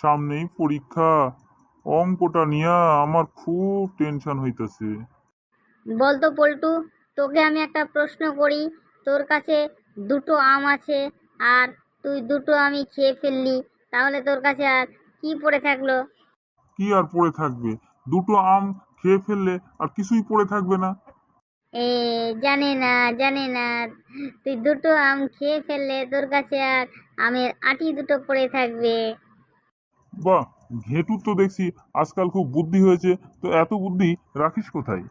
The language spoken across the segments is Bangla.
সামনেই পরীক্ষা। অঙ্কটা নিয়ে আমার খুব টেনশন হইতেছে। বলতো পল্টু তোকে আমি একটা প্রশ্ন করি। তোর কাছে দুটো আম আছে আর তুই দুটো আমি খেয়ে ফেললি। তাহলে তোর কাছে আর কি পড়ে থাকল? কি আর পড়ে থাকবে? দুটো আম খেয়ে ফেললে আর কিছুই পড়ে থাকবে না। এ জানি না জানি না। তুই দুটো আম খেয়ে ফেললে তোর কাছে আর আমের আটি দুটো পড়ে থাকবে। বাহ ঘেটুর তো দেখছি আজকাল খুব বুদ্ধি হয়েছে তো এত বুদ্ধি রাখিস কোথায়?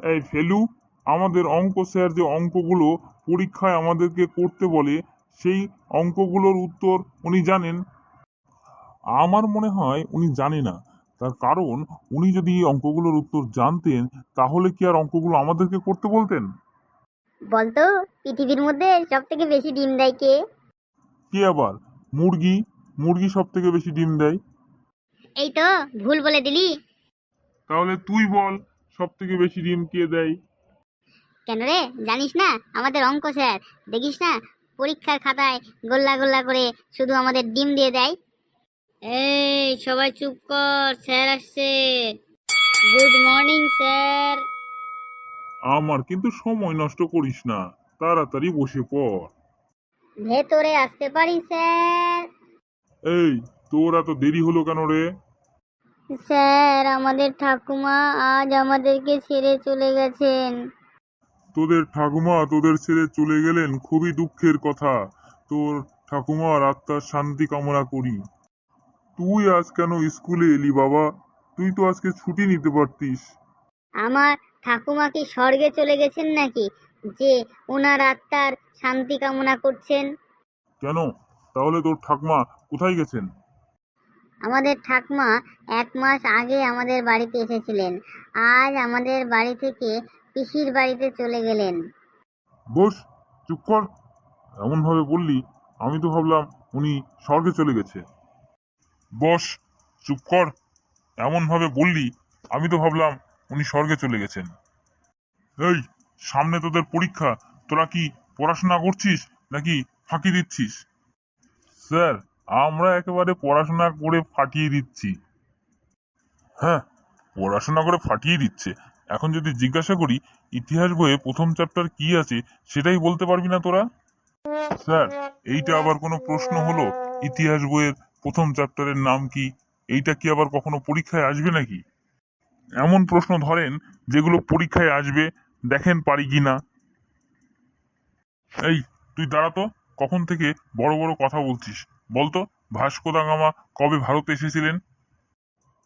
এই ফেলু আমাদের অঙ্ক স্যার যে অঙ্কগুলো পরীক্ষায় আমাদেরকে করতে বলে সেই অঙ্কগুলোর উত্তর উনি জানেন। আমার মনে হয় উনি জানে না। তার কারণ উনি যদি এই অঙ্কগুলোর উত্তর জানতেন তাহলে কি আর অঙ্কগুলো আমাদেরকে করতে বলতেন? বলতো পৃথিবীর মধ্যে সব থেকে বেশি ডিম দেয় কে? কে আবার? মুরগি? মুরগি সব থেকে বেশি ডিম দেয়? এই তো ভুল বলে দিলি। তাহলে তুই বল সব থেকে বেশি ডিম কে দেয়? কেন রে? জানিস না? আমাদের অঙ্ক স্যার দেখিস না? পরীক্ষার খাতায় গোল্লা গোল্লা করে শুধু আমাদের ডিম দিয়ে দেয়। এই সবাই চুপ কর স্যার আসছে। Good morning sir. আমার কিন্তু সময় নষ্ট করিস না তাড়াতাড়ি বসে পড়। ভেতরে আসতে পারি স্যার। এই তোর এত দেরি হলো কেন রে? স্যার আমাদের ঠাকুমা আজ আমাদেরকে ছেড়ে চলে গেছেন। তোদের ঠাকুমা তোদের ছেড়ে চলে গেলেন খুবই দুঃখের কথা। তোর ঠাকুমার আত্মার শান্তি কামনা করি। তুই আজ কেন স্কুলে এলি বাবা? তুই তো আজকে ছুটি নিতে পারতিস। আমার ঠাকুমা কি স্বর্গে চলে গেছেন নাকি? যে ওনার আত্মার শান্তি কামনা করছেন। কেন? তাহলে তোর ঠাকমা কোথায় গেছেন? আমাদের ঠাকমা এক মাস আগে আমাদের বাড়িতে এসেছিলেন। আজ আমাদের বাড়ি থেকে পিসির বাড়িতে চলে গেলেন। বস চুপ কর। এমনভাবে বললি আমি তো ভাবলাম উনি স্বর্গে চলে গেছে। বস চুপ কর। এমনভাবে বললি আমি তো ভাবলাম উনি স্বর্গে চলে গেছেন। এই সামনে তোদের পরীক্ষা। তোরা কি পড়াশোনা করছিস নাকি ফাঁকি দিচ্ছিস? স্যার, আমরা একেবারে পড়াশোনা করে ফাটিয়ে দিচ্ছি। হ্যাঁ পড়াশোনা করে ফাটিয়ে দিচ্ছে। এখন যদি জিজ্ঞাসা করি, ইতিহাস বইয়ে প্রথম চ্যাপ্টার কি আছে, সেটাই বলতে পারবি না তোরা? স্যার, এইটা আবার কোনো প্রশ্ন হলো? ইতিহাস বইয়ের প্রথম চ্যাপ্টারের নাম কি? এইটা কি আবার কখনো পরীক্ষায় আসবে নাকি? এমন প্রশ্ন ধরেন, যেগুলো পরীক্ষায় আসবে, দেখেন পারি কি না এই, তুই দাঁড়াতো কখন থেকে বড় বড় কথা বলছিস? বলতো ভাস্কো দা গামা কবে ভারতে এসেছিলেন?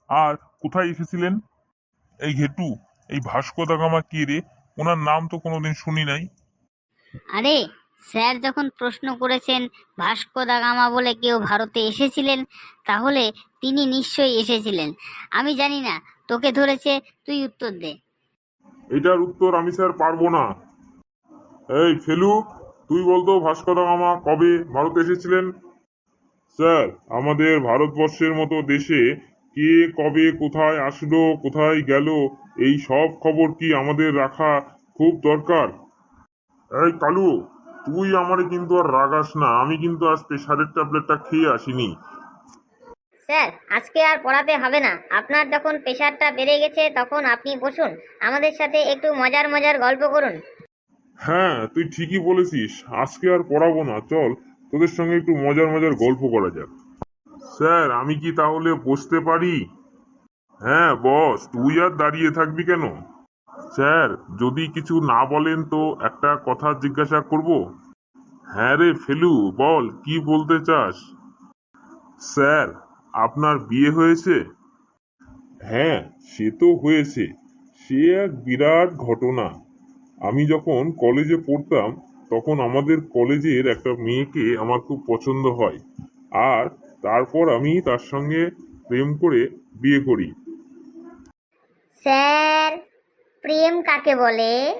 আর কোথায় এসেছিলেন? এই ঘেটু এই ভাস্কো দা গামা কি রে? ওনার নাম তো কোনোদিন শুনি নাই। আরে স্যার যখন প্রশ্ন করেছেন ভাস্কো দা গামা বলে কেউ ভারতে এসেছিলেন তাহলে তিনি নিশ্চয়ই এসেছিলেন। আমি জানি না তোকে ধরেছে তুই উত্তর দে। এটার উত্তর আমি স্যার পারব না। এই ফেলু তুই বলতো ভাস্কর গামা কবে ভারতে এসেছিলেন? স্যার, আমাদের ভারতবর্ষের মতো দেশে কে কবে কোথায় আসলো, কোথায় গেল, এই সব খবর কি আমাদের রাখা খুব দরকার? এই কালু, তুই আমারে কিন্তু আর রাগাস না, আমি কিন্তু আজ প্রেশারের ট্যাবলেটটা খেয়ে আসিনি। স্যার, আজকে আর পড়াতে হবে না। আপনার যখন প্রেশারটা বেড়ে গেছে, তখন আপনি বসুন। আমাদের সাথে একটু মজার মজার গল্প করুন। হ্যাঁ তুই ঠিকই বলেছিস। আজকে আর পড়াবো না। চল, তোদের সঙ্গে একটু মজার মজার গল্প করা যাক। স্যার, আমি কি তাহলে বসতে পারি? হ্যাঁ বস, তুই আর দাঁড়িয়ে থাকবি কেন? স্যার, যদি কিছু না বলেন তো একটা কথা জিজ্ঞাসা করব? হ্যাঁ রে ফেলু, বল, কি বলতে চাস? স্যার, আপনার বিয়ে হয়েছে? হ্যাঁ সে তো হয়েছে। সে এক বিরাট ঘটনা। আমি যখন কলেজে পড়তাম তখন আমাদের কলেজের একটা মেয়েকে আমার খুব পছন্দ হয়। আর তারপর আমি তার সঙ্গে প্রেম করে বিয়ে করি। স্যার প্রেম কাকে বলে?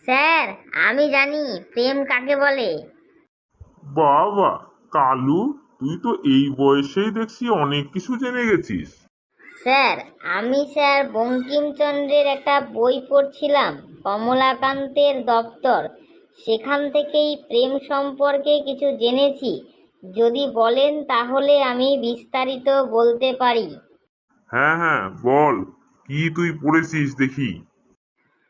স্যার আমি জানি প্রেম কাকে বলে। বাবা কালু তুই তো এই বয়সেই দেখছি অনেক কিছু জেনে গেছিস। স্যার আমি স্যার বঙ্কিমচন্দ্রের একটা বই পড়ছিলাম কমলাকান্তের দপ্তর। সেখান থেকেই প্রেম সম্পর্কে কিছু জেনেছি। যদি বলেন তাহলে আমি বিস্তারিত বলতে পারি। হ্যাঁ হ্যাঁ বল কি তুই পড়েছিস দেখি।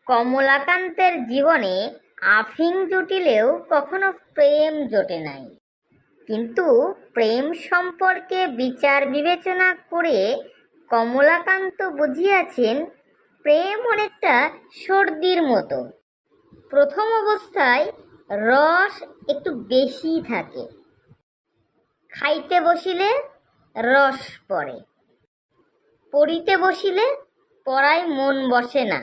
কমলাকান্তের জীবনে আফিং জুটিলেও কখনো প্রেম জোটে নাই। কিন্তু প্রেম সম্পর্কে বিচার বিবেচনা করে কমলাকান্ত বুঝিয়াছেন, প্রেম অনেকটা সর্দির মতো। প্রথম অবস্থায় রস একটু বেশি থাকে। খাইতে বসিলে রস পড়ে। পড়িতে বসিলে পড়ায় মন বসে না,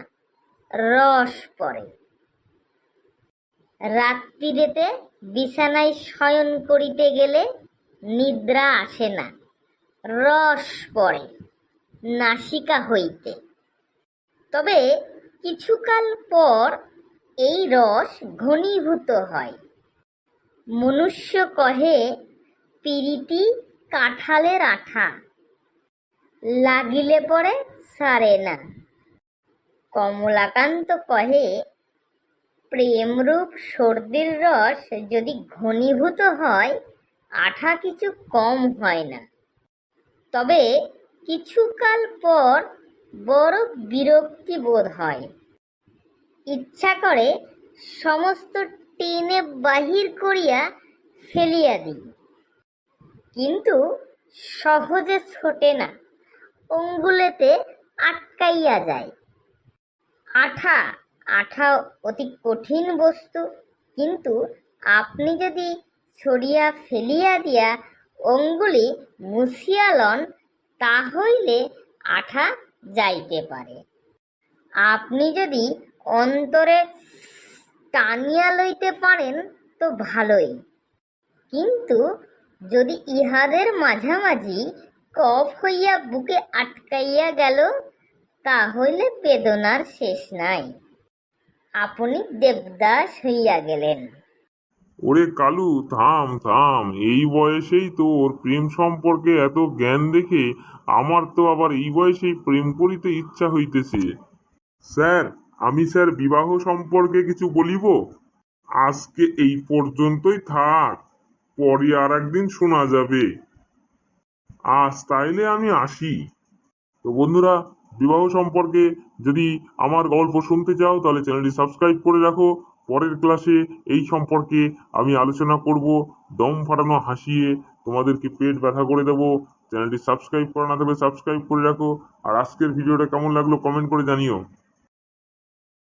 রস পড়ে। রাত্রিরেতে বিছানায় শয়ন করিতে গেলে নিদ্রা আসে না, রস পড়ে। নাসিকা হইতে। তবে কিছুকাল পর এই রস ঘনীভূত হয়। মনুষ্য কহে, পিরিতি কাঁঠালের আঠা লাগিলে পরে সারে না। কমলাকান্ত কহে, প্রেমরূপ সর্দির রস যদি ঘনীভূত হয়, আঠা কিছু কম হয় না। তবে কিছুকাল পর বড় বিরক্তি বোধ হয়। ইচ্ছা করে সমস্ত টেনে বাহির করিয়া ফেলিয়া দিই। কিন্তু সহজে ছোটে না, অঙ্গুলেতে আটকাইয়া যায়। আঠা আঠা অতি কঠিন বস্তু, কিন্তু আপনি যদি ছড়িয়া ফেলিয়া দিয়া অঙ্গুলি মুছিয়া লন তাহলে আঠা যাইতে পারে। আপনি যদি অন্তরে টানিয়া লইতে পারেন তো ভালোই। কিন্তু যদি ইহাদের মাঝামাঝি কফ হইয়া বুকে আটকাইয়া গেল তাহলে বেদনার শেষ নাই। আপনি দেবদাস হইয়া গেলেন। ওরে কালু, থাম থাম। এই বয়সেই তোর প্রেম সম্পর্কে এত জ্ঞান দেখে আমার তো আবার এই বয়সেই প্রেম করিতে ইচ্ছা হইতেছে। স্যার, আমি স্যার বিবাহ সম্পর্কে কিছু বলিব? আজকে এই পর্যন্তই থাক, পরে আর একদিন শোনা যাবে। আজ তাইলে আমি আসি। তো বন্ধুরা, বিবাহ সম্পর্কে যদি আমার গল্প শুনতে চাও, তাহলে চ্যানেলটি সাবস্ক্রাইব করে রাখো। পরের ক্লাসে এই সম্পর্কে আমি আলোচনা করব। দম ফাটানো হাসিয়ে তোমাদেরকে পেট ব্যথা করে দেবো। চ্যানেলটি সাবস্ক্রাইব করা না থাকলে সাবস্ক্রাইব করে রাখো। আর আজকের ভিডিওটা কেমন লাগল কমেন্ট করে জানিও।